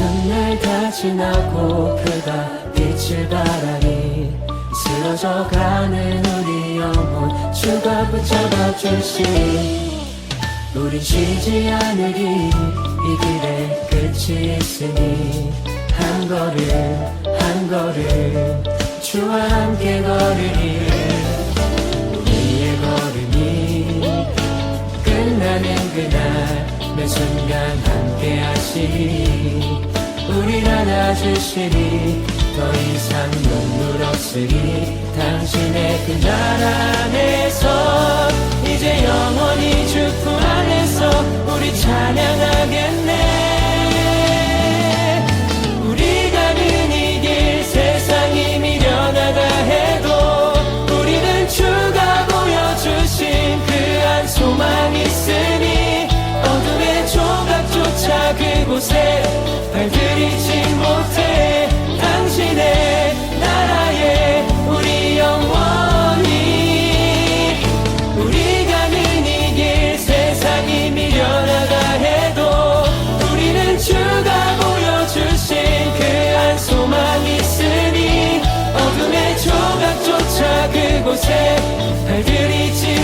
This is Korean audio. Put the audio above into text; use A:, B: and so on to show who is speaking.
A: 무슨 날다 지나고 그가 빛을 발하니 쓰러져 가는 우리 영혼 주가 붙잡아 주시니 우린 쉬지 않으리 이 길에 끝이 있으니 한 걸음 한 걸음 주와 함께 걸으리. 우리의 걸음이 끝나는 그날 매 순간 함께 하시니 우릴 안아주시니 더 이상 눈물 없으리. 당신의 그날 안에서 이제 영원히 주품 안에서 우리 찬양하겠네 그곳에 발들이지 못해 당신의 나라에 우리 영원히 우리 가 는 이길 세상이 미련하다 해도 우리는 주가 보여주신 그한 소망 있으니 어둠의 조각조차 그곳에 발들이지